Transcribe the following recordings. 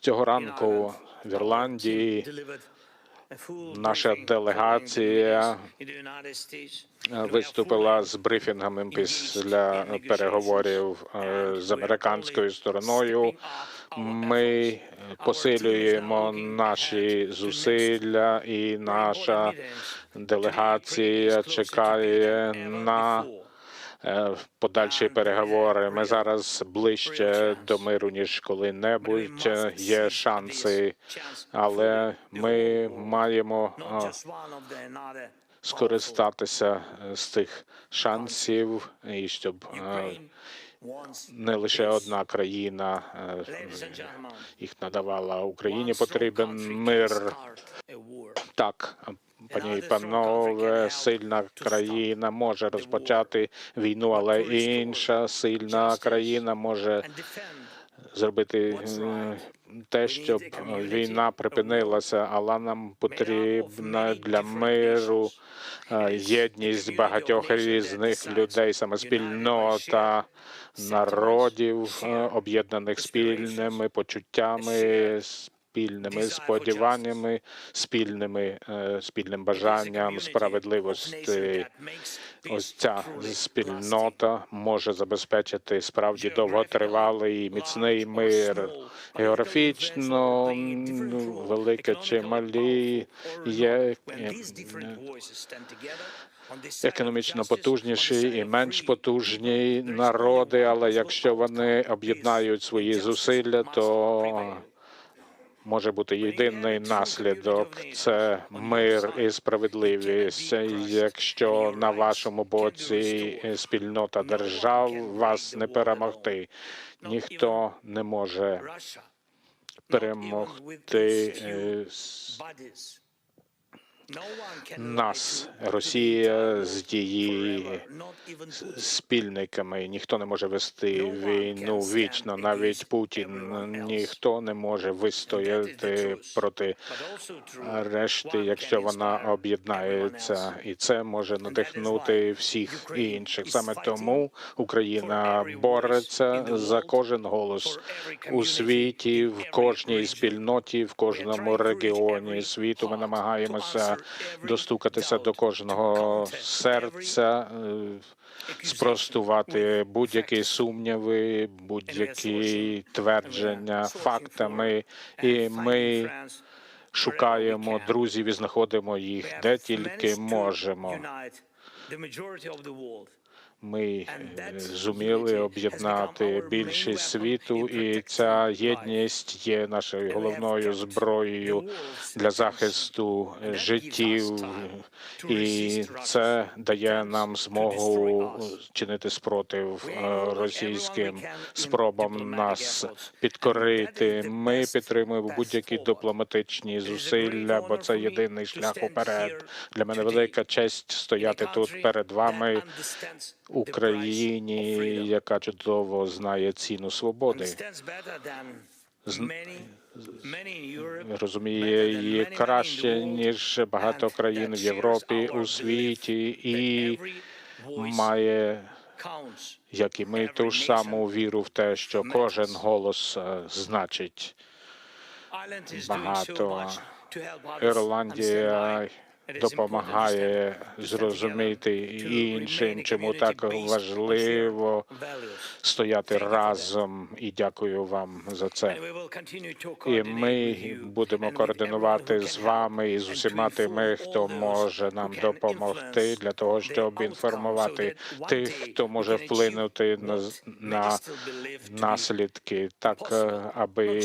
Цього ранку в Ірландії наша делегація виступила з брифінгами після переговорів е, з американською стороною. Ми посилюємо наші зусилля, і наша делегація чекає на е, подальші переговори. Ми зараз ближче до миру ніж коли-небудь. Є шанси, але ми маємо е, скористатися е, з тих шансів, і щоб е, не лише одна країна е, їх надавала. Україні потрібен мир. Так, пані і панове, сильна країна може розпочати війну, але інша сильна країна може зробити те, щоб війна припинилася, але нам потрібна для миру е, єдність багатьох різних людей, саме спільнота народів, е, об'єднаних спільними почуттями. Спільними сподіваннями, спільними е, спільним бажанням справедливості. Ось ця спільнота може забезпечити справді довготривалий і міцний мир. Географічно велике чи малі є е, економічно потужніші і менш потужні народи, але якщо вони об'єднають свої зусилля, то може бути єдиний наслідок це мир і справедливість. Якщо на вашому боці спільнота держав, вас не перемогти. Ніхто не може перемогти е, нас, Росія з її спільниками. Ніхто не може вести війну вічно, навіть Путін. Ніхто не може вистояти проти решти, якщо вона об'єднається, і це може надихнути всіх інших. Саме тому Україна бореться за кожен голос у світі, в кожній спільноті, в кожному регіоні світу. Ми намагаємося достукатися до кожного серця. е, Спростувати будь-які сумніви, будь-які твердження фактами, і ми шукаємо друзів і знаходимо їх де тільки можемо. Ми е, зуміли об'єднати більшість світу, і ця єдність є нашою головною зброєю для захисту е, життів, і це дає нам змогу чинити спротив е, російським спробам нас підкорити. Ми підтримуємо будь-які дипломатичні зусилля, бо це єдиний шлях уперед. Для мене велика честь стояти тут перед вами. Україні, яка чудово знає ціну свободи, розуміє її краще ніж багато країн в Європі у світі, і має, як і ми, ту ж саму віру в те, що кожен голос е, значить багато. Ірландія допомагає зрозуміти іншим, чому так важливо стояти разом, і дякую вам за це. І ми будемо координувати з вами і з усіма тими, хто може нам допомогти для того, щоб інформувати тих, хто може вплинути на, на наслідки, так е, аби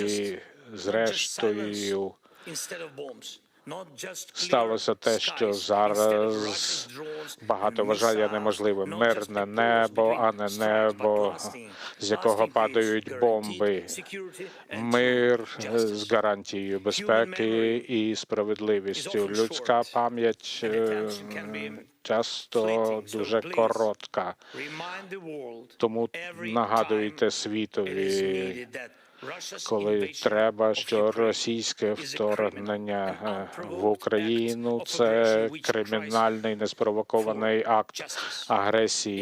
зрештою сталося те, що зараз багато вважає неможливим. Мирне небо, а не небо, з якого падають бомби. Мир з гарантією безпеки і справедливістю. Людська пам'ять е, часто дуже коротка. Тому нагадуйте світові, коли треба, що російське вторгнення е, в Україну це кримінальний неспровокований акт агресії.